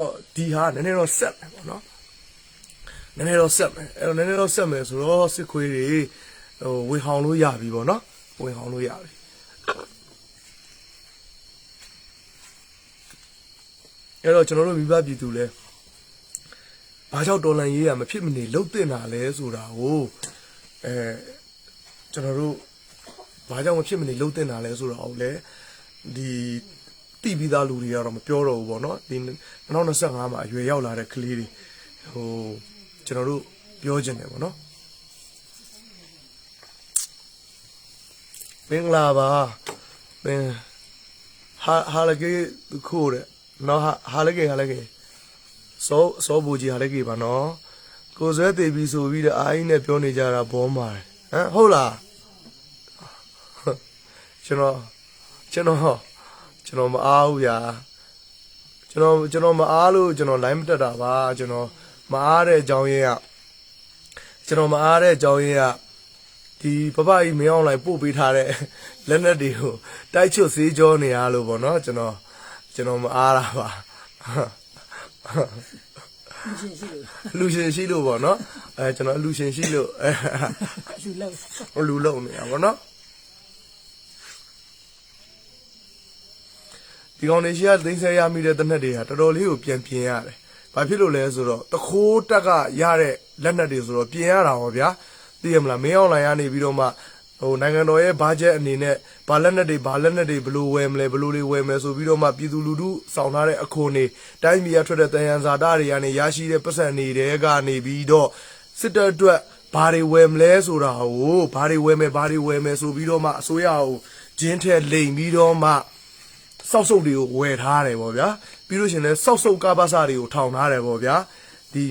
တော့ဒီဟာနည်းနည်းတော့ဆက်မယ်ပေါ့နော်နည်းနည်းတော့ဆက်မယ်အဲ့တော့နည်းနည်းတော့ဆက်မယ်ဆိုတော့စစ်ခွေးတွေဟိုဝင်ဟောင်လို့ရပြီပေါ့နော်ဝင်ဟောင်လို့ရပြီအဲ့တော့ကျွန်တော်တို့မိဘပြည်သူလဲဘာကြောင့်တော်လန်ရေးရမဖြစ်မနေလှုပ်တင်တာလဲဆိုတာကိုအဲကျွန်တော်တို့ဘာကြောင့်မဖြစ်မနေလှုပ်တင်တာလဲဆိုတာကိုလည်းဒီ တိပြီးသားလူတွေကတော့မပြောတော့ဘူးပေါ့နော်ဒီ2025မှာအရွယ်ရောက်လာတဲ့ကလေးတွေဟိုကျွန်တော်တို့ပြောချင်တယ်ပေါ့နော်မင်္ဂလာပါမင်ဟာဟာလကေခိုးတဲ့နော်ဟာဟာလကေဟာလကေစောစောဘူကြီးဟာလကေပါနော်ကိုဆွဲသေးပြီဆိုပြီးတော့အာကြီးနဲ့ပြောနေကြတာဘောမာတယ်ဟမ်ဟုတ်လားကျွန်တော်ကျွန်တော် ကျွန်တော်မအားဘူးဗျာကျွန်တော်ကျွန်တော်မအားလို့ကျွန်တော် line မတက်တာပါကျွန်တော်မအားတဲ့အကြောင်းရင်းကကျွန်တော်မအားတဲ့အကြောင်းရင်းကဒီပပကြီးမင်းအောင်လိုက်ပို့ပေးထားတဲ့လက်နက်တွေကိုတိုက်ချွတ်စေးကြောနေရလို့ပေါ့နော်ကျွန်တော်ကျွန်တော်မအားတာပါရှင်ရှိလို့လူရှင်ရှိလို့ပေါ့နော်အဲကျွန်တော်လူရှင်ရှိလို့အဲလူလောက်ဟိုလူလုံနေရပါတော့ ဒီကောင်တွေရှိရသိမ်းဆဲရမိတဲ့တနက်တွေကတော်တော်လေးကိုပြန်ပြင်ရတယ်။ဘာဖြစ်လို့လဲဆိုတော့တခိုးတက်ကရတဲ့လက်နက်တွေဆိုတော့ပြင်ရတာဟောဗျာ။သိရမလားမင်းအောင်လိုင်းကနေပြီးတော့မှဟိုနိုင်ငံတော်ရဲ့ဘာဂျက်အနေနဲ့ဘာလက်နက်တွေဘာလက်နက်တွေဘယ်လိုဝယ်မလဲဘယ်လိုတွေဝယ်မယ်ဆိုပြီးတော့မှပြည်သူလူထုစောင့်ထားတဲ့အခွန်တွေတိုင်းပြည်ရထွက်တဲ့တန်ရန်ဇာတာတွေကနေရရှိတဲ့ပတ်စံတွေတဲကနေပြီးတော့စစ်တပ်အတွက်ဘာတွေဝယ်မလဲဆိုတာကိုဘာတွေဝယ်မယ်ဘာတွေဝယ်မယ်ဆိုပြီးတော့မှအစိုးရကိုဂျင်းထက်လိမ်ပြီးတော့မှ စောက်စုပ်တွေကိုဝယ်ထားတယ်ပေါ့ဗျာပြီးလို့ရှရင်လဲစောက်စုပ်ကားပါစာတွေကိုထောင်ထားတယ်ပေါ့ဗျာဒီ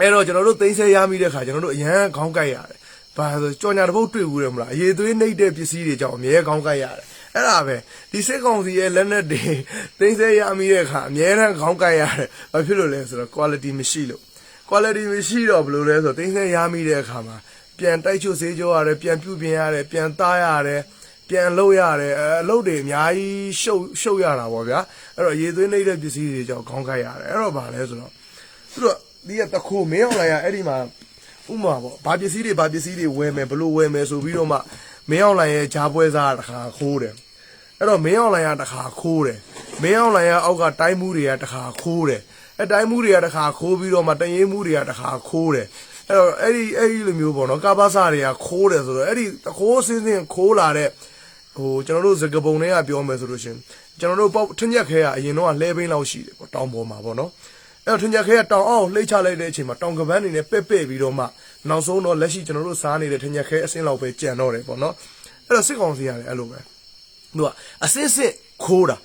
အဲ့တော့ကျွန်တော်တို့သိမ်းဆဲရမိတဲ့ခါကျွန်တော်တို့အရန်ခေါင်းကိုက်ရတယ်ဘာဆိုကြော်ညာတစ်ပုတ်တွေ့ဘူးတယ်မလားအရေးသွေးနှိပ်တဲ့ပစ္စည်းတွေကြောင့်အမြဲခေါင်းကိုက်ရတယ်အဲ့ဒါပဲဒီစစ်ကောင်စီရဲ့လက်နက်တွေသိမ်းဆဲရမိတဲ့ခါအမြဲတမ်းခေါင်းကိုက်ရတယ်ဘာဖြစ်လို့လဲဆိုတော့ quality မရှိလို့ quality မရှိတော့ဘယ်လိုလဲဆိုတော့သိမ်းဆဲရမိတဲ့အခါမှာပြန်တိုက်ချုပ်စေးကြောရတယ်ပြန်ပြုတ်ပြင်ရတယ်ပြန်သားရတယ် ပြန်လှုပ်ရတယ်အဲအလုပ်တွေအများကြီးရှုပ်ရှုပ်ရတာပေါ့ဗျာအဲ့တော့ရေသွင်းနေတဲ့ပစ္စည်းတွေကြောင့်ခေါင်းကိုက်ရတယ်အဲ့တော့ဗာလဲဆိုတော့သူတို့ဒီကတခိုးမင်းအောင်လိုက်ရအဲ့ဒီမှာဥမာပေါ့ဘာပစ္စည်းတွေဘာပစ္စည်းတွေဝယ်မယ်ဘလို့ဝယ်မယ်ဆိုပြီးတော့မှမင်းအောင်လိုက်ရဲ့ဂျားပွဲစားတစ်ခါခိုးတယ်အဲ့တော့မင်းအောင်လိုင်ကတခါခိုးတယ်မင်းအောင်လိုင်ကအောက်ကတိုင်းမှုတွေကတခါခိုးတယ်အဲတိုင်းမှုတွေကတခါခိုးပြီးတော့မှတရင်မှုတွေကတခါခိုးတယ်အဲ့တော့အဲ့ဒီအဲ့ဒီလိုမျိုးပေါ့နော်ကဘာစာတွေကခိုးတယ်ဆိုတော့အဲ့ဒီတခိုးစင်းစင်းခိုးလာတဲ့ ဟိုကျွန်တော်တို့စကပုံတွေကပြောမယ်ဆိုလို့ရှင်ကျွန်တော်တို့ပေါ့ထင်းရက်ခဲကအရင်တော့လှဲဘင်းလောက်ရှိတယ်ပေါ့တောင်ပေါ်မှာပေါ့နော်အဲ့တော့ထင်းရက်ခဲကတောင်အောင်လှိမ့်ချလိုက်တဲ့အချိန်မှာတောင်ကပန်းနေနဲ့ပဲ့ပဲ့ပြီးတော့မှနောက်ဆုံးတော့လက်ရှိကျွန်တော်တို့စားနေတဲ့ထင်းရက်ခဲအစင်းလောက်ပဲကြံတော့တယ်ပေါ့နော်အဲ့တော့စစ်ကောင်စီရတယ်အဲ့လိုပဲသူကအစင်းစင်းခိုးတာ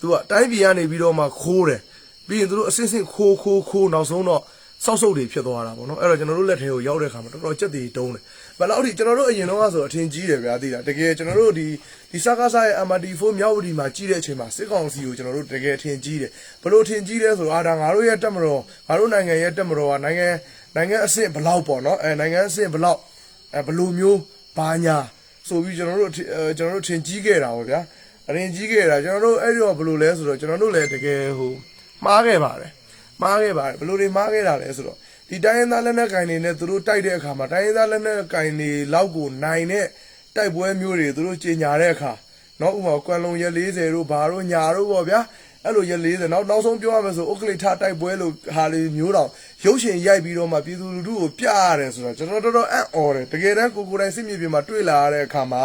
သူကတိုင်းပြည်ကနေပြီးတော့မှခိုးတယ်ပြီးရင်သူတို့အစင်းစင်းခိုးခိုးခိုးနောက်ဆုံးတော့ စောက်စုပ်တွေဖြစ်သွားတာပေါ့နော်အဲ့တော့ကျွန်တော်တို့လက်ထဲကိုရောက်တဲ့ခါမှာတော်တော်ကြက်တီတုံးတယ်ဘယ်လောက်ထိကျွန်တော်တို့အရင်တော့ဆိုအထင်ကြီးတယ်ဗျာသိလားတကယ်ကျွန်တော်တို့ဒီဒီစကားစားရဲ့ MRT4 မြောက်ဝတီမှာကြီးတဲ့အချိန်မှာစစ်ကောင်စီကိုကျွန်တော်တို့တကယ်အထင်ကြီးတယ်ဘလို့အထင်ကြီးလဲဆိုတော့အာဒါငါတို့ရဲ့တက်မတော်ငါတို့နိုင်ငံရဲ့တက်မတော်ကနိုင်ငံနိုင်ငံအဆင့်ဘလောက်ပေါ့နော်အဲနိုင်ငံအဆင့်ဘလောက်အဲဘလို့မျိုးဘာညာဆိုပြီးကျွန်တော်တို့အဲကျွန်တော်တို့ထင်ကြီးခဲ့တာပေါ့ဗျာအရင်ကြီးခဲ့တာကျွန်တော်တို့အဲ့ဒီတော့ဘယ်လိုလဲဆိုတော့ကျွန်တော်တို့လည်းတကယ်ဟိုမှားခဲ့ပါတယ် မှားခဲ့ပါတယ်ဘယ်လိုတွေမှားခဲ့တာလဲဆိုတော့ဒီတိုင်းရင်းသားလက်နက်ကင်တွေနဲ့သူတို့တိုက်တဲ့အခါမှာတိုင်းရင်းသားလက်နက်ကင်တွေလောက်ကိုနိုင်တဲ့တိုက်ပွဲမျိုးတွေသူတို့ကြီးညာတဲ့အခါနောက်ဥပမာကွမ်လုံရက်40တို့ဘာတို့ညာတို့ပေါ့ဗျာအဲ့လိုရက်40နောက်နောက်ဆုံးပြောရမယ်ဆိုဥက္ကဋ္ဌတိုက်ပွဲလို့ဟာလေးမျိုးတောင်ရုပ်ရှင်ရိုက်ပြီးတော့မှပြည်သူလူထုကိုပြရတယ်ဆိုတော့ကျွန်တော်တော်တော်အံ့ဩတယ်တကယ်တမ်းကိုကိုယ်တိုင်စစ်မြေပြင်မှာတွေ့လာရတဲ့အခါမှာ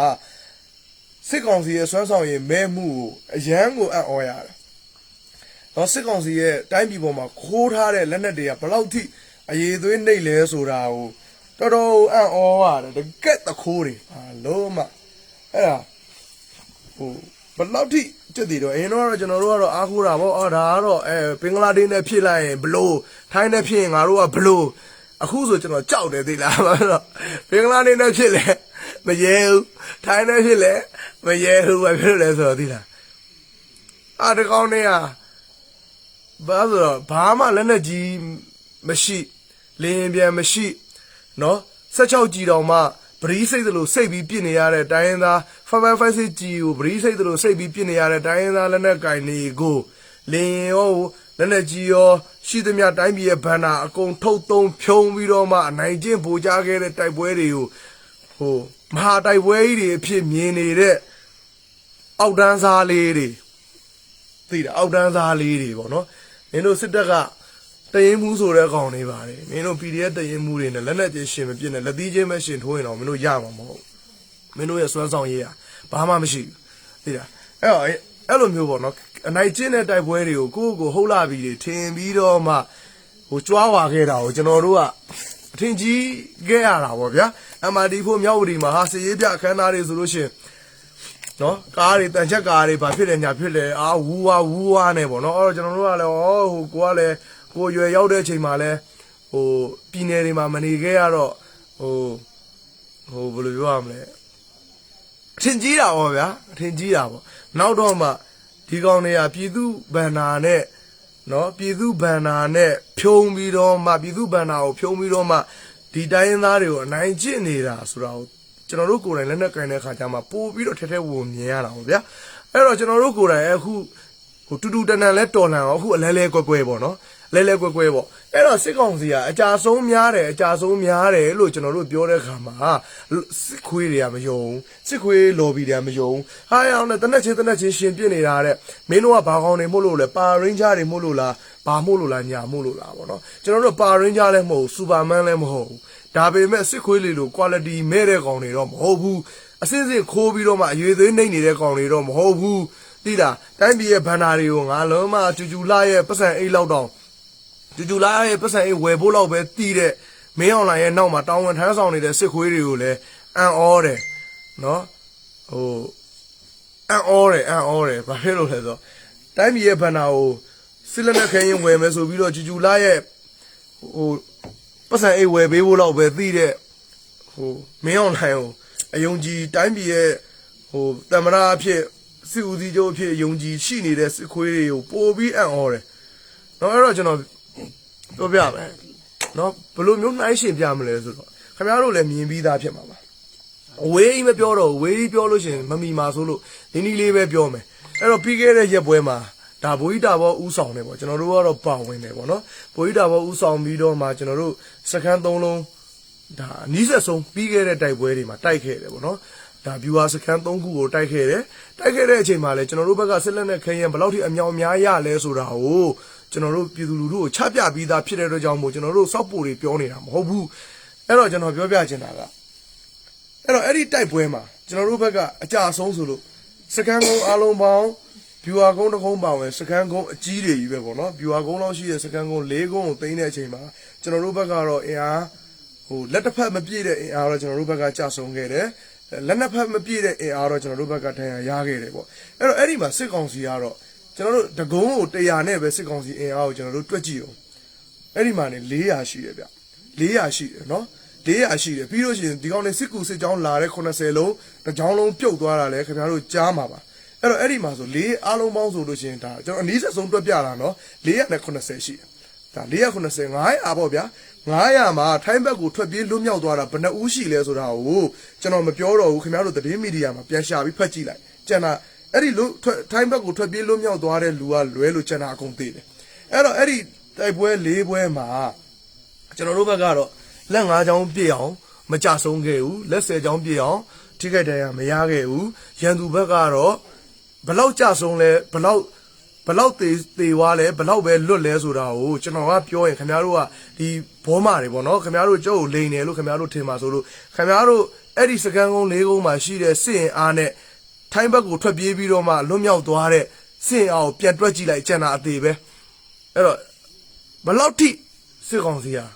စစ်ကောင်စီရဲ့စွမ်းဆောင်ရည်မဲမှုကိုအရန်ကိုအံ့ဩရတယ်။ တော့စစ်ကောင်စီရဲ့တိုင်းပြည်ပေါ်မှာခိုးထားတဲ့လက်နက်တွေကဘယ်လောက်ထိအရေးသွေးနှိပ်လဲဆိုတာကိုတော်တော်အံ့ဩရတယ်တကက်တခိုးတွေဟာလုံးမအဲ့ဒါဟိုဘယ်လောက်ထိကျက်တည်တော့အရင်တော့ကျွန်တော်တို့ကတော့အားကိုးတာပေါ့အော်ဒါကတော့အဲဘင်္ဂလားဒေ့ရှ်နဲ့ဖြစ်လိုက်ရင်ဘလို့ထိုင်းနဲ့ဖြစ်ရင်ငါတို့ကဘလို့အခုဆိုကျွန်တော်ကြောက်တယ်သိလားဘာလို့ဘင်္ဂလားဒေ့ရှ်နဲ့ဖြစ်လဲမရဲဘူးထိုင်းနဲ့ဖြစ်လဲမရဲဘူးဘာဖြစ်လို့လဲဆိုတော့သိလားအာတကောင်းနေอ่ะ ဘာဆိုတော့ဘာမှလက်နဲ့ကြီးမရှိလင်းပြန်မရှိနော်16ကြီးတောင်မှဗရီးစိတ်သလိုစိတ်ပြီးပြစ်နေရတဲ့တိုင်းရင်းသား556ကြီးကိုဗရီးစိတ်သလိုစိတ်ပြီးပြစ်နေရတဲ့တိုင်းရင်းသားလက်နဲ့ကင်တွေကိုလင်းရောလက်နဲ့ကြီးရောရှိသမျှတိုင်းပြည်ရဲ့ဘန္နာအကုန်ထုတ်သုံးဖြုံပြီးတော့မှအနိုင်ကျင့်ဗိုလ်ချခဲ့တဲ့တိုက်ပွဲတွေကိုဟိုမဟာတိုက်ပွဲကြီးတွေအဖြစ်မြင်နေတဲ့အောက်တန်းစားလေးတွေသိတာအောက်တန်းစားလေးတွေပေါ့နော် မင်းတို့စစ်တပ်ကတရင်မှုဆိုတဲ့ကောင်တွေပါတယ်မင်းတို့ PDF တရင်မှုတွေနဲ့လက်နက်ချင်းရှင်မပြစ်နဲ့လက်သီးချင်းပဲရှင်ထိုးရင်တော့မင်းတို့ရမှာမဟုတ်ဘူးမင်းတို့ရဲ့စွမ်းဆောင်ရည်ကဘာမှမရှိဘူးသိတာအဲ့တော့အဲ့လိုမျိုးပေါ့နော်အနိုင်ကျင့်တဲ့တိုက်ပွဲတွေကိုကိုယ့်ကိုယ်ဟုတ်လာပြီတွေထင်ပြီးတော့မှဟိုကြွားဝါခဲ့တာကိုကျွန်တော်တို့ကအထင်ကြီးခဲ့ရတာပေါ့ဗျာ MRD4 မြောက်ဝတီမှာဟာစည်ရေးပြအခမ်းအနားတွေဆိုလို့ရှိရင် နော်ကားတွေတန်ချက်ကားတွေဘာဖြစ်လဲညာဖြစ်လဲအာဝူဝါဝူဝါနဲ့ပေါ့နော်အဲ့တော့ကျွန်တော်တို့ကလည်းဩဟိုကိုကလည်းကိုရွယ်ရောက်တဲ့အချိန်မှာလဲဟိုပြည်နယ်တွေမှာမနေခဲ့ရတော့ဟိုဟိုဘယ်လိုပြောရမလဲအထင်ကြီးတာပေါ့ဗျာအထင်ကြီးတာပေါ့နောက်တော့မှဒီကောင်တွေကပြည်သူဗန္နာနဲ့နော်ပြည်သူဗန္နာနဲ့ဖြုံပြီးတော့မှပြည်သူဗန္နာကိုဖြုံပြီးတော့မှဒီတိုင်းရင်းသားတွေကိုအနိုင်ကျင့်နေတာဆိုတာကို ကျွန်တော်တို့ကိုယ်တိုင်လက်နက်ကင်တဲ့ခါကျမှပို့ပြီးတော့ထဲထဲဝင်မြင်ရတာပေါ့ဗျာအဲ့တော့ကျွန်တော်တို့ကိုယ်တိုင်အခုဟိုတူတူတန်တန်လဲတော်လန်အောင်အခုအလဲလဲကွဲကွဲပေါ့နော်လဲလဲကွဲကွဲပေါ့အဲ့တော့စစ်ကောင်စီကအကြာဆုံးများတယ်အကြာဆုံးများတယ်လို့ကျွန်တော်တို့ပြောတဲ့ခါမှာစစ်ခွေးတွေကမယုံစစ်ခွေးလော်ဘီတွေကမယုံဟာရအောင်နဲ့တနက်ချင်းတနက်ချင်းရှင်ပြစ်နေတာတဲ့မင်းတို့ကဘာကောင်းနေမို့လို့လဲပါရင်းဂျာတွေမို့လို့လားဘာမို့လို့လားညာမို့လို့လားပေါ့နော်ကျွန်တော်တို့ပါရင်းဂျာလည်းမဟုတ်စူပါမန်လည်းမဟုတ်ဘူး ဒါပေမဲ့စစ်ခွေးလေးလို quality မဲ့တဲ့ကောင်တွေတော့မဟုတ်ဘူးအစစ်စစ်ခိုးပြီးတော့မှအရွေသွေးနှိမ့်နေတဲ့ကောင်တွေတော့မဟုတ်ဘူးသိလားတိုင်းပြည်ရဲ့ဘန္နာတွေကိုငါလုံးမကျူကျူလာရဲ့ပတ်စံအိတ်လောက်တောင်ကျူကျူလာရဲ့ပတ်စံအိတ်ဝယ်ဖို့လောက်ပဲတီးတဲ့မင်းအောင်လိုင်ရဲ့နောက်မှာတောင်းဝန်ထမ်းဆောင်နေတဲ့စစ်ခွေးတွေကိုလည်းအံ့ဩတယ်နော်ဟိုအံ့ဩတယ်အံ့ဩတယ်ဘာဖြစ်လို့လဲဆိုတော့တိုင်းပြည်ရဲ့ဘန္နာကိုစစ်လက်နက်ခဲရင်ဝယ်မယ်ဆိုပြီးတော့ကျူကျူလာရဲ့ဟို ပတ်စံအိတ်ဝယ်ပေးဖို့လောက်ပဲသိတဲ့ဟိုမင်းအောင်လှိုင်ကိုအယုံကြည်တိုင်းပြည်ရဲ့ဟိုတမနာအဖြစ်စစ်ဦးစီးချုပ်အဖြစ်အယုံကြည်ရှိနေတဲ့စစ်ခွေးတွေကိုပို့ပြီးအံ့ဩတယ်။တော့အဲ့တော့ကျွန်တော်ပြောပြမယ်။နော်ဘယ်လိုမျိုးနှိုင်းရှင်ပြမလဲဆိုတော့ခင်ဗျားတို့လည်းမြင်ပြီးသားဖြစ်မှာပါ။အဝေးကြီးမပြောတော့ဘူးဝေးကြီးပြောလို့ရှရင်မမီမာဆိုလို့ဒီနီးလေးပဲပြောမယ်။အဲ့တော့ပြီးခဲ့တဲ့ရက်ပွဲမှာ ဒါဘိုးကြီးတာဘောဥဆောင်တယ်ပေါ့ကျွန်တော်တို့ကတော့ပါဝင်တယ်ပေါ့နော်ဘိုးကြီးတာဘောဥဆောင်ပြီးတော့မှကျွန်တော်တို့စကန်းသုံးလုံးဒါအနီးဆက်ဆုံးပြီးခဲ့တဲ့တိုက်ပွဲတွေမှာတိုက်ခဲ့တယ်ပေါ့နော်ဒါ viewer စကန်3ခုကိုတိုက်ခဲ့တယ်တိုက်ခဲ့တဲ့အချိန်မှာလည်းကျွန်တော်တို့ဘက်ကဆက်လက်နဲ့ခရင်ဘယ်လောက်ထိအမြောင်များရလဲဆိုတာကိုကျွန်တော်တို့ပြည်သူလူထုကိုချပြပြီးသားဖြစ်တဲ့အတွက်ကြောင့်မို့ကျွန်တော်တို့စောက်ပူတွေပြောနေတာမဟုတ်ဘူးအဲ့တော့ကျွန်တော်ပြောပြချင်တာကအဲ့တော့အဲ့ဒီတိုက်ပွဲမှာကျွန်တော်တို့ဘက်ကအကြဆုံးဆိုလို့စကန်ကုန်းအားလုံးပေါင်း viewer ကုန်းတစ်ကုန်းပါဝင်စကန်ကုန်းအကြီးတွေကြီးပဲပေါ့နော် viewer ကုန်းလောက်ရှိတဲ့စကန်ကုန်း၄ကုန်းကိုသိမ်းတဲ့အချိန်မှာကျွန်တော်တို့ဘက်ကတော့အင်အားဟိုလက်တစ်ဖက်မပြည့်တဲ့အင်အားတော့ကျွန်တော်တို့ဘက်ကကြာဆုံးခဲ့တယ်လက်နှစ်ဖက်မပြည့်တဲ့အင်အားတော့ကျွန်တော်တို့ဘက်ကထန်ရရခဲ့တယ်ပေါ့အဲ့တော့အဲ့ဒီမှာစစ်ကောင်စီကတော့ကျွန်တော်တို့တကုံးကို100နဲ့ပဲစစ်ကောင်စီအင်အားကိုကျွန်တော်တို့တွက်ကြည့်အောင်အဲ့ဒီမှာနေ400ရှိတယ်ဗျ400ရှိတယ်နော်400ရှိတယ်ပြီးလို့ရှိရင်ဒီကောင်နေစစ်ကူစစ်ကြောင်းလာတဲ့80လုံးတစ်ကြောင်းလုံးပြုတ်သွားတာလဲခင်ဗျားတို့ကြားမှာပါ အဲ့တော့အဲ့ဒီမှာဆို၄အားလုံးပေါင်းဆိုလို့ရှိရင်ဒါကျွန်တော်အနည်းဆက်ဆုံးတွက်ပြတာနော်480ရှိတယ်ဒါ480 900ပေါ့ဗျာ900မှာထိုင်းဘက်ကိုထွက်ပြေးလွတ်မြောက်သွားတာဘယ်နှဦးရှိလဲဆိုတာကိုကျွန်တော်မပြောတော့ဘူးခင်ဗျားတို့သတင်းမီဒီယာမှာပြန်ရှာပြီးဖတ်ကြည့်လိုက်ကျန်တာအဲ့ဒီလူထွက်ထိုင်းဘက်ကိုထွက်ပြေးလွတ်မြောက်သွားတဲ့လူကလွဲလို့ကျန်တာအကုန်သိတယ်အဲ့တော့အဲ့ဒီတိုက်ပွဲ၄ပွဲမှာကျွန်တော်တို့ဘက်ကတော့လက်၅ချောင်းပြည့်အောင်မကြဆုံးခဲ့ဘူးလက်၁၀ချောင်းပြည့်အောင်ထိခိုက်ဒဏ်ရာမရခဲ့ဘူးရန်သူဘက်ကတော့ ဘလောက်ကြဆုံးလဲဘလောက်ဘလောက်သေးသေးွားလဲဘလောက်ပဲလွတ်လဲဆိုတာကိုကျွန်တော်ကပြောရင်ခင်ဗျားတို့ကဒီဘောမာတွေပေါ့နော်ခင်ဗျားတို့ကြောက်ကိုလိန်တယ်လို့ခင်ဗျားတို့ထင်ပါဆိုလို့ခင်ဗျားတို့အဲ့ဒီစကန်ကုန်းလေးကုန်းမှာရှိတဲ့စစ်ရင်အားနဲ့ထိုင်းဘက်ကိုထွက်ပြေးပြီးတော့မှလွတ်မြောက်သွားတဲ့စစ်ရင်အားကိုပြန်တွက်ကြည့်လိုက်ကျန်တာအသေးပဲအဲ့တော့ဘလောက်ထိစစ်ကောင်စီဟာ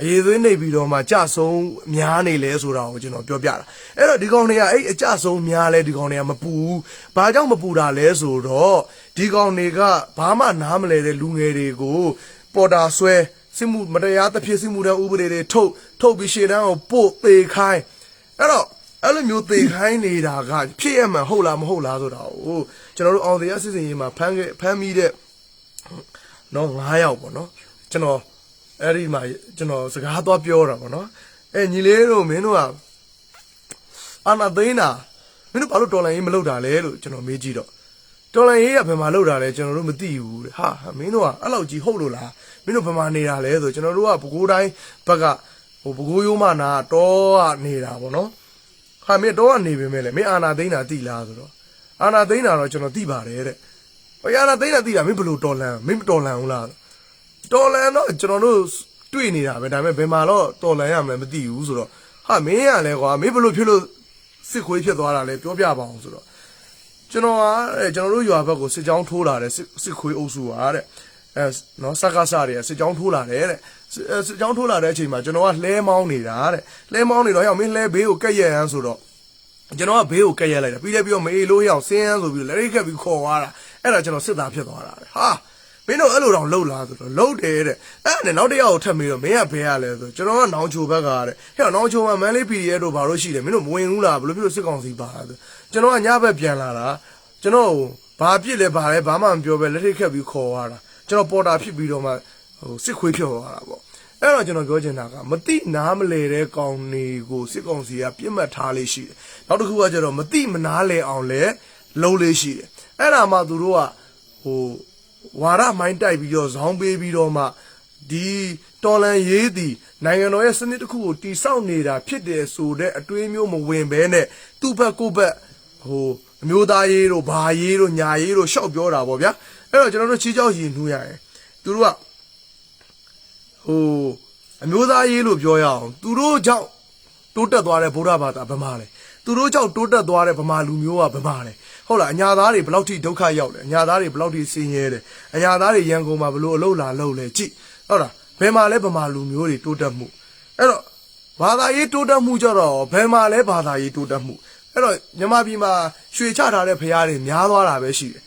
အရေးသွေးနေပြီးတော့မှကြဆုံးများနေလဲဆိုတာကိုကျွန်တော်ပြောပြတာအဲ့တော့ဒီကောင်တွေကအဲ့အကြဆုံးများလဲဒီကောင်တွေကမပူဘူးဘာကြောင့်မပူတာလဲဆိုတော့ဒီကောင်တွေကဘာမှနားမလဲတဲ့လူငယ်တွေကိုပေါ်တာဆွဲစစ်မှုမတရားသဖြင့်စစ်မှုတဲ့ဥပဒေတွေထုတ်ထုတ်ပြီးရှေ့တန်းကိုပို့သေးခိုင်းအဲ့တော့အဲ့လိုမျိုးသေခိုင်းနေတာကဖြစ်ရမှန်ဟုတ်လားမဟုတ်လားဆိုတာကိုကျွန်တော်တို့အောင်တရားစစ်စင်ရေးမှာဖမ်းခဲ့ဖမ်းမိတဲ့နော်9ယောက်ပေါ့နော်ကျွန်တော် အဲ့ဒီမှာကျွန်တော်စကားသွားပြောတာပေါ့နော်အဲညီလေးတို့မင်းတို့ကအာနာသိန်းတာမင်းတို့ဘာလို့တော်လိုင်းရေးမလုပ်တာလဲလို့ကျွန်တော်မေးကြည့်တော့တတော်လန်ရေးကဘယ်မှာလောက်တာလဲကျွန်တော်တို့မသိဘူးတဲ့ဟာမင်းတို့ကအဲ့လောက်ကြီးဟုတ်လို့လားမင်းတို့ဘယ်မှာနေတာလဲဆိုကျွန်တော်တို့ကပဲခူးတိုင်းဘက်ကဟိုပဲခူးရိုးမနာတော့ကနေတာပေါ့နော်ဟာမင်းတော့ကနေပြီမဲ့လေမင်းအာနာသိန်းတာသိလားဆိုတော့အာနာသိန်းတာတော့ကျွန်တော်သိပါတယ်တဲ့ဘယ်အာနာသိန်းတာသိတာမင်းဘယ်လိုတော်လန်မင်းမတော်လန်ဘူးလား တော်လန်တော့ကျွန်တော်တို့တွေ့နေတာပဲဒါပေမဲ့ဘယ်မှာတော့တော်လန်ရမလဲမသိဘူးဆိုတော့ဟာမင်းရလဲကွာမင်းဘယ်လိုဖြစ်လို့စစ်ခွေးဖြစ်သွားတာလဲပြောပြပါအောင်ဆိုတော့ကျွန်တော်ကအဲကျွန်တော်တို့ရွာဘက်ကိုစစ်ကြောင်းထိုးလာတဲ့စစ်စစ်ခွေးအုပ်စုကတဲ့အဲနော်စက္ကစတွေကစစ်ကြောင်းထိုးလာတယ်တဲ့စစ်အဲစစ်ကြောင်းထိုးလာတဲ့အချိန်မှာကျွန်တော်ကလှဲမောင်းနေတာတဲ့လှဲမောင်းနေတော့ဟောင်မင်းလှဲဘေးကိုကက်ရက်ရမ်းဆိုတော့ကျွန်တော်ကဘေးကိုကက်ရက်လိုက်တာပြီးလည်းပြီးတော့မေးလို့ဟောင်ဆင်းရမ်းဆိုပြီးတော့လက်ရိတ်ခက်ပြီးခေါ်သွားတာအဲ့ဒါကျွန်တော်စစ်သားဖြစ်သွားတာတဲ့ဟာ မင်းတို့အဲ့လိုတောင်လှုပ်လားဆိုတော့လှုပ်တယ်တဲ့အဲ့ဒါနဲ့နောက်တစ်ယောက်ကိုထပ်ပြီးတော့မင်းကဘဲရလဲဆိုကျွန်တော်ကနောင်ချိုဘက်ကတဲ့ဟဲ့နောင်ချိုမှာမန်လေး PDF တို့ဘာလို့ရှိတယ်မင်းတို့မဝင်ဘူးလားဘယ်လိုဖြစ်လို့စစ်ကောင်စီပါလားဆိုကျွန်တော်ကညဘက်ပြန်လာတာကျွန်တော်ဘာပြစ်လဲဘာလဲဘာမှမပြောပဲလက်ထိတ်ခက်ပြီးခေါ်သွားတာကျွန်တော်ပေါ်တာဖြစ်ပြီးတော့မှဟိုစစ်ခွေးဖြစ်သွားတာပေါ့အဲ့တော့ကျွန်တော်ပြောချင်တာကမတိနားမလဲတဲ့ကောင်တွေကိုစစ်ကောင်စီကပြစ်မှတ်ထားလေးရှိတယ်နောက်တစ်ခုကကျတော့မတိမနာလဲအောင်လဲလုံးလေးရှိတယ်အဲ့ဒါမှသူတို့ကဟို ဝါရမိုင်းတိုက်ပြီးတော့ဇောင်းပေးပြီးတော့မှဒီတော်လန်ရေးသည်နိုင်ငံတော်ရဲ့စနစ်တစ်ခုကိုတိဆောက်နေတာဖြစ်တယ်ဆိုတဲ့အတွေးမျိုးမဝင်ဘဲနဲ့သူ့ဘက်ကိုယ့်ဘက်ဟိုအမျိုးသားရေးတို့ဘာရေးတို့ညာရေးတို့ရှောက်ပြောတာပေါ့ဗျာအဲ့တော့ကျွန်တော်တို့ချီးကြောက်ရင်နှူးရရင်သူတို့ကဟိုအမျိုးသားရေးလို့ပြောရအောင်သူတို့ကြောင့်တိုးတက်သွားတဲ့ဗုဒ္ဓဘာသာဗမာလေသူတို့ကြောင့်တိုးတက်သွားတဲ့ဗမာလူမျိုးကဗမာလေ ဟုတ်လားအညာသားတွေဘယ်လောက်ထိဒုက္ခရောက်လဲအညာသားတွေဘယ်လောက်ထိဆင်းရဲတယ်အညာသားတွေရန်ကုန်မှာဘလို့အလုပ်လာလုပ်လဲကြည့်ဟုတ်လားဘယ်မှာလဲဗမာလူမျိုးတွေတိုးတက်မှုအဲ့တော့ဘာသာရေးတိုးတက်မှုကြတော့ဘယ်မှာလဲဘာသာရေးတိုးတက်မှုအဲ့တော့မြန်မာပြည်မှာရွှေချထားတဲ့ဖရားတွေများသွားတာပဲရှိတယ်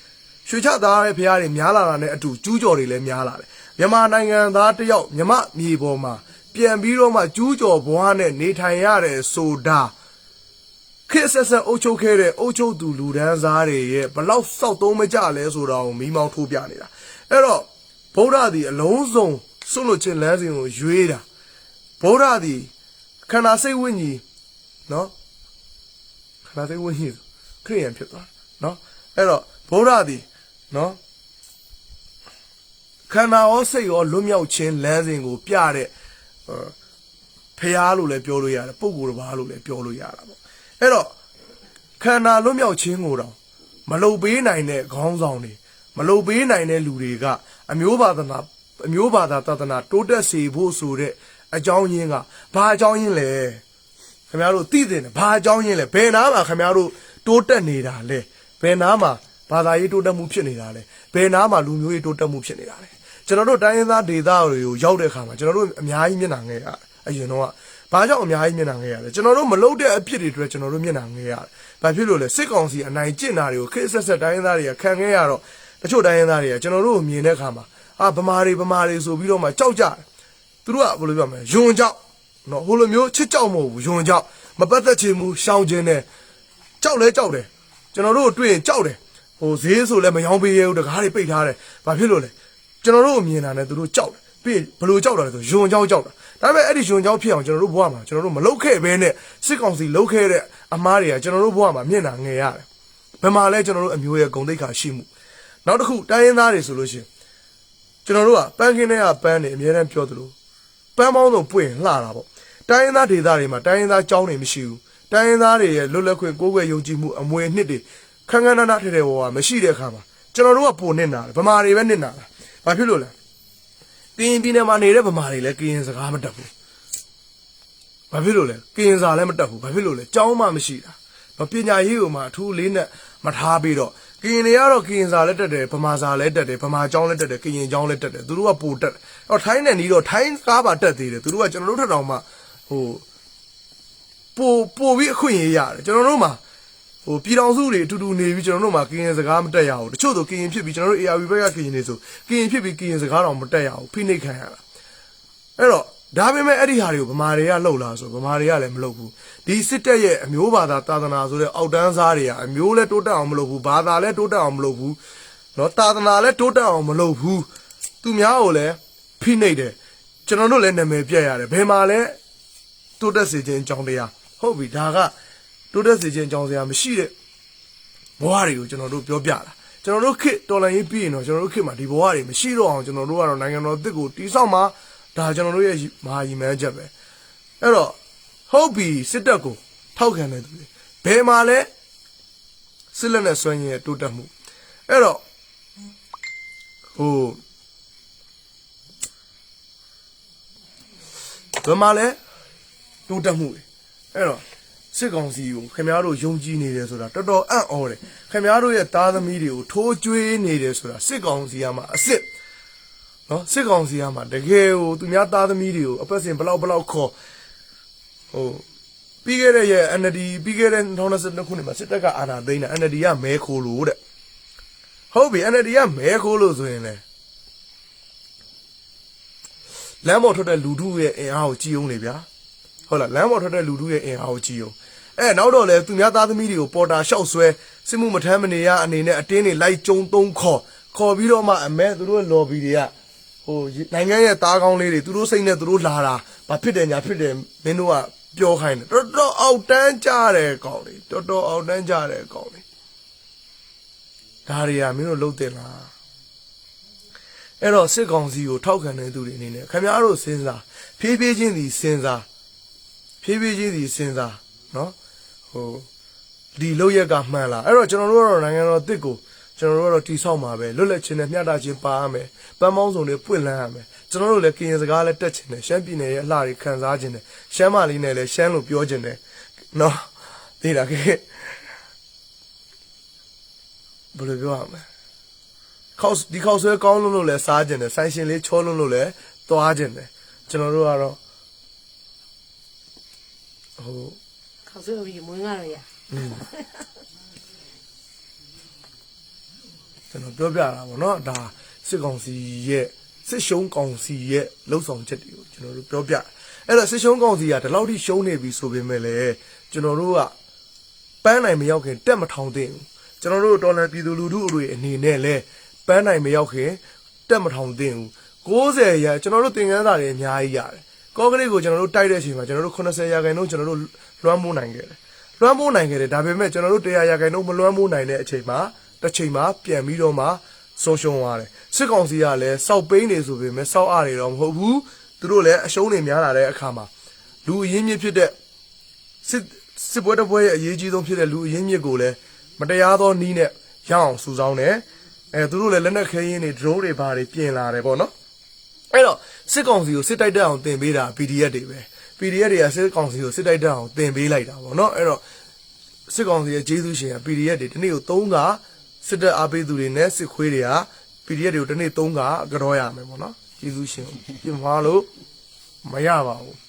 ရွှေချထားတဲ့ဖရားတွေများလာတာနဲ့အတူကျူးကျော်တွေလည်းများလာတယ်မြန်မာနိုင်ငံသားတစ်ယောက်မြမမြေပေါ်မှာပြန်ပြီးတော့မှကျူးကျော်ဘွားနဲ့နေထိုင်ရတယ်ဆိုတာ ခေတ်ဆက်ဆက်အုပ်ချုပ်ခဲ့တဲ့အုပ်ချုပ်သူလူဒန်းစားတွေရဲ့ဘလောက်စောက်သုံးမကြလဲဆိုတာကိုမိမောင်းထိုးပြနေတာအဲ့တော့ဗုဒ္ဓသည်အလုံးစုံစွန့်လွတ်ခြင်းလမ်းစဉ်ကိုရွေးတာဗုဒ္ဓသည်ခန္ဓာစိတ်ဝိညာဉ်နော်ခန္ဓာစိတ်ဝိညာဉ်ခရိယန်ဖြစ်သွားတာနော်အဲ့တော့ဗုဒ္ဓသည်နော်ခန္ဓာရောစိတ်ရောလွတ်မြောက်ခြင်းလမ်းစဉ်ကိုပြတဲ့ဟိုဖះလို့လည်းပြောလို့ရတယ်ပုဂ္ဂိုလ်တစ်ပါးလို့လည်းပြောလို့ရတာပေါ့ အဲ့တော့ခန္ဓာလွတ်မြောက်ခြင်းကိုတော့မလုံပေးနိုင်တဲ့ခေါင်းဆောင်တွေမလုံပေးနိုင်တဲ့လူတွေက အမျိုးဘာသာနာအမျိုးဘာသာတသနာတိုးတက်စေဖို့ဆိုတဲ့အကြောင်းရင်းကဘာအကြောင်းရင်းလဲခင်ဗျားတို့သိတဲ့ဘာအကြောင်းရင်းလဲဘယ်နာမှာခင်ဗျားတို့တိုးတက်နေတာလဲဘယ်နာမှာဘာသာရေးတိုးတက်မှုဖြစ်နေတာလဲဘယ်နာမှာလူမျိုးရေးတိုးတက်မှုဖြစ်နေတာလဲကျွန်တော်တို့တိုင်းရင်းသားဒေသတွေကိုရောက်တဲ့အခါမှာကျွန်တော်တို့အများကြီးမျက်နှာငယ်ရတယ်အရင်တော့က ဘာကြောင့်အများကြီးမျက်နှာငယ်ရလဲကျွန်တော်တို့မလုပ်တဲ့အဖြစ်တွေအတွက်ကျွန်တော်တို့မျက်နှာငယ်ရတယ်ဘာဖြစ်လို့လဲစစ်ကောင်စီအနိုင်ကျင့်တာတွေကိုခေတ်ဆက်ဆက်တိုင်းရင်းသားတွေကခံခဲ့ရတော့တချို့တိုင်းရင်းသားတွေကကျွန်တော်တို့ကိုမြင်တဲ့အခါမှာအာဗမာတွေဗမာတွေဆိုပြီးတော့မှကြောက်ကြတယ်သူတို့ကဘယ်လိုပြောမလဲယွန်ကြောက်နော်ဟိုလိုမျိုးချစ်ကြောက်မဟုတ်ဘူးယွန်ကြောက်မပတ်သက်ချင်ဘူးရှောင်ခြင်းနဲ့ကြောက်လဲကြောက်တယ်ကျွန်တော်တို့ကိုတွေ့ရင်ကြောက်တယ်ဟိုဈေးဆိုလဲမယောင်းပေးရဘူးတကားတွေပိတ်ထားတယ်ဘာဖြစ်လို့လဲကျွန်တော်တို့ကိုမြင်တာနဲ့သူတို့ကြောက်တယ်ပြီးရင်ဘယ်လိုကြောက်တာလဲဆိုယွန်ကြောက်ကြောက်တာ ဒါပေမဲ့အဲ့ဒီယွန်ကြောက်ဖြစ်အောင်ကျွန်တော်တို့ဘဝမှာကျွန်တော်တို့မလုပ်ခဲ့ဘဲနဲ့စစ်ကောင်စီလုပ်ခဲ့တဲ့အမားတွေကကျွန်တော်တို့ဘဝမှာမျက်နှာငယ်ရတယ်ဘယ်မှာလဲကျွန်တော်တို့အမျိုးရဲ့ဂုံတိတ်ခါရှိမှုနောက်တစ်ခုတိုင်းရင်းသားတွေဆိုလို့ရှိရင်ကျွန်တော်တို့ကပန်းခင်းတွေကပန်းနေအများအားပြောသလိုပန်းပေါင်းစုံပွင့်လှတာပေါ့တိုင်းရင်းသားဒေသတွေမှာတိုင်းရင်းသားကျောင်းတွေမရှိဘူးတိုင်းရင်းသားတွေရဲ့လွတ်လပ်ခွင့်ကိုယ်ွယ်ယုံကြည်မှုအမွေအနှစ်တွေခန်းခန်းနားနားထဲထဲပေါ်မှာမရှိတဲ့အခါမှာကျွန်တော်တို့ကပုံနစ်နာတယ်ဗမာတွေပဲနစ်နာတာဘာဖြစ်လို့လဲ ကရင်ပြည်နယ်မှာနေတဲ့ဗမာတွေလည်းကရင်စကားမတတ်ဘူး။ဘာဖြစ်လို့လဲ။ကရင်စာလည်းမတတ်ဘူး။ဘာဖြစ်လို့လဲ။ကျောင်းမှမရှိတာ။တော့ပညာရေးကိုမှအထူးလေးနဲ့မထားပြီးတော့ကရင်တွေကတော့ကရင်စာလည်းတက်တယ်ဗမာစာလည်းတက်တယ်ဗမာကျောင်းလည်းတက်တယ်ကရင်ကျောင်းလည်းတက်တယ်သူတို့ကပိုတက်တယ်။တော့ထိုင်းနဲ့နီးတော့ထိုင်းကားပါတက်သေးတယ်သူတို့ကကျွန်တော်တို့ထက်တောင်မှဟိုပိုပိုပြီးအခွင့်အရေးရတယ်ကျွန်တော်တို့မှာ ဟိုပြည်တော်စုတွေအတူတူနေပြီးကျွန်တော်တို့မှာကရင်စကားမတက်ရဘူးတချို့ဆိုကရင်ဖြစ်ပြီးကျွန်တော်တို့ ARV ဘက်ကကရင်တွေဆိုကရင်ဖြစ်ပြီးကရင်စကားတော့မတက်ရဘူးဖိနှိပ်ခံရတာအဲ့တော့ဒါပေမဲ့အဲ့ဒီဟာတွေကိုဗမာတွေကလှုပ်လာဆိုဗမာတွေကလည်းမလှုပ်ဘူးဒီစစ်တပ်ရဲ့အမျိုးဘာသာသာသနာဆိုတဲ့အောက်တန်းစားတွေကအမျိုးလဲတိုးတက်အောင်မလုပ်ဘူးဘာသာလဲတိုးတက်အောင်မလုပ်ဘူးเนาะသာသနာလဲတိုးတက်အောင်မလုပ်ဘူးသူများကိုလည်းဖိနှိပ်တယ်ကျွန်တော်တို့လည်းနာမည်ပြတ်ရတယ်ဘယ်မှာလဲ တိုးတက်စေခြင်းအကြောင်းတရားဟုတ်ပြီဒါက တိုးတက်စေခြင်းအကြောင်းတရားမရှိတဲ့ဘဝတွေကိုကျွန်တော်တို့ပြောပြတာကျွန်တော်တို့ခေတ်တော်လှန်ရေးပြီးရင်တော့ကျွန်တော်တို့ခေတ်မှာဒီဘဝတွေမရှိတော့အောင်ကျွန်တော်တို့ကတော့နိုင်ငံတော်အသစ်ကိုတည်ဆောက်မှာဒါကျွန်တော်တို့ရဲ့မဟာရည်မှန်းချက်ပဲအဲ့တော့ဟုတ်ပြီစစ်တပ်ကိုထောက်ခံတဲ့သူတွေဘယ်မှာလဲစစ်လက်နဲ့ဆွမ်းရည်ရဲ့တိုးတက်မှုအဲ့တော့ဟိုဘယ်မှာလဲတိုးတက်မှုတွေအဲ့တော့ စစ်ကောင်စီကိုခင်ဗျားတို့ယုံကြည်နေတယ်ဆိုတာတော်တော်အံ့ဩတယ်ခင်ဗျားတို့ရဲ့သားသမီးတွေကိုထိုးကျွေးနေတယ်ဆိုတာစစ်ကောင်စီကမှအစ်စ်နော်စစ်ကောင်စီကမှတကယ်ကိုသူများသားသမီးတွေကိုအပတ်စဉ်ဘလောက်ဘလောက်ခေါ်ဟိုပြီးခဲ့တဲ့ရဲ့ NLD ပြီးခဲ့တဲ့2022ခုနှစ်မှာစစ်တပ်ကအာဏာသိမ်းတာ NLD ကမဲခိုးလို့တဲ့ဟုတ်ပြီ NLD ကမဲခိုးလို့ဆိုရင်လေလမ်းပေါ်ထွက်တဲ့လူထုရဲ့အင်အားကိုကြည်အောင်လေဗျာ ဟုတ်လားလမ်းပေါ်ထွက်တဲ့လူထုရဲ့အင်အားကိုကြည်အောင်အဲနောက်တော့လေသူများသားသမီးတွေကိုပေါ်တာလျှောက်ဆွဲစစ်မှုမထမ်းမနေရအနေနဲ့အတင်းတွေလိုက်ကြုံသုံးခေါ်ခေါ်ပြီးတော့မှအမဲသူတို့ lobby တွေကဟိုနိုင်ငံရဲ့သားကောင်းလေးတွေသူတို့စိတ်နဲ့သူတို့လာတာဘာဖြစ်တယ်ညာဖြစ်တယ်မင်းတို့ကပြောခိုင်းတယ်တော်တော်အောက်တန်းကြတယ်ကောင်လေတော်တော်အောက်တန်းကြတယ်ကောင်လေဒါတွေကမင်းတို့လုံးတင်လားအဲ့တော့စစ်ကောင်စီကိုထောက်ခံတဲ့သူတွေအနေနဲ့ခင်ဗျားတို့စဉ်းစားဖြည်းဖြည်းချင်းစီစဉ်းစား ဖြည်းဖြည်းချင်းစီစဉ်းစားနော်ဟိုဒီလောက်ရက်ကမှန်လားအဲ့တော့ကျွန်တော်တို့ကတော့နိုင်ငံတော်တစ်ကိုကျွန်တော်တို့ကတော့တီဆောက်မှာပဲလွတ်လပ်ခြင်းနဲ့မျှတခြင်းပါရမယ်ပန်းမောင်းစုံတွေပွင့်လန်းရမယ်ကျွန်တော်တို့လည်းကရင်စကားလည်းတက်ခြင်းနဲ့ရှမ်းပြည်နယ်ရဲ့အလှတွေခံစားခြင်းနဲ့ရှမ်းမလေးနဲ့လည်းရှမ်းလို့ပြောခြင်းနဲ့နော်သိတာကဲဘယ်လိုပြောရမလဲခောက်ဒီခောက်ဆွဲကောင်းလို့လို့လဲစားကြတယ်ဆိုင်ရှင်လေးချောလို့လို့လဲသွားကြတယ်ကျွန်တော်တို့ကတော့ ဟိုခေါက်ဆွဲပြီးမွေးကားတော့ရကျွန်တော်ပြောပြတာပေါ့နော်ဒါစစ်ကောင်စီရဲ့စစ်ရှုံးကောင်စီရဲ့လှုပ်ဆောင်ချက်တွေကိုကျွန်တော်တို့ပြောပြအဲ့တော့စစ်ရှုံးကောင်စီကဒီလောက်ထိရှုံးနေပြီဆိုပေမဲ့လည်းကျွန်တော်တို့ကပန်းနိုင်မရောက်ခင်တက်မထောင်သင့်ဘူးကျွန်တော်တို့တော်လန်ပြည်သူလူထုတွေအနေနဲ့လည်းပန်းနိုင်မရောက်ခင်တက်မထောင်သင့်ဘူး90ရာကျွန်တော်တို့သင်ခန်းစာတွေအများကြီးရတယ် ကော့ကရိတ်ကိုကျွန်တော်တို့တိုက်တဲ့အချိန်မှာကျွန်တော်တို့80ရာခိုင်နှုန်းကျွန်တော်တို့လွှမ်းမိုးနိုင်ခဲ့တယ်လွှမ်းမိုးနိုင်ခဲ့တယ်ဒါပေမဲ့ကျွန်တော်တို့100ရာခိုင်နှုန်းမလွှမ်းမိုးနိုင်တဲ့အချိန်မှာတစ်ချိန်မှာပြန်ပြီးတော့မှဆုံးရှုံးသွားတယ်စစ်ကောင်စီကလည်းစောက်ပိန်းနေဆိုပေမဲ့စောက်အားတွေတော့မဟုတ်ဘူးသူတို့လည်းအရှုံးတွေများလာတဲ့အခါမှာလူအရင်းမြစ်ဖြစ်တဲ့စစ်စစ်ပွဲတစ်ပွဲရဲ့အရေးကြီးဆုံးဖြစ်တဲ့လူအရင်းမြစ်ကိုလည်းမတရားသောနီးနဲ့ရအောင်စူဆောင်းတယ်အဲသူတို့လည်းလက်နက်ခဲယင်းတွေ drone တွေဘာတွေပြင်လာတယ်ပေါ့နော် အဲ့တော့စစ်ကောင်စီကိုစစ်တိုက်တက်အောင်တင်ပေးတာ PDF တွေပဲ PDF တွေကစစ်ကောင်စီကိုစစ်တိုက်တက်အောင်တင်ပေးလိုက်တာပေါ့နော်အဲ့တော့စစ်ကောင်စီရဲ့ဂျေဇုရှင်က PDF တွေဒီနေ့ကို3ကစစ်တပ်အားပေးသူတွေနဲ့စစ်ခွေးတွေက PDF တွေကိုဒီနေ့3ကကြောရမယ်ပေါ့နော်ဂျေဇုရှင်ကိုပြင်မလို့မရပါဘူး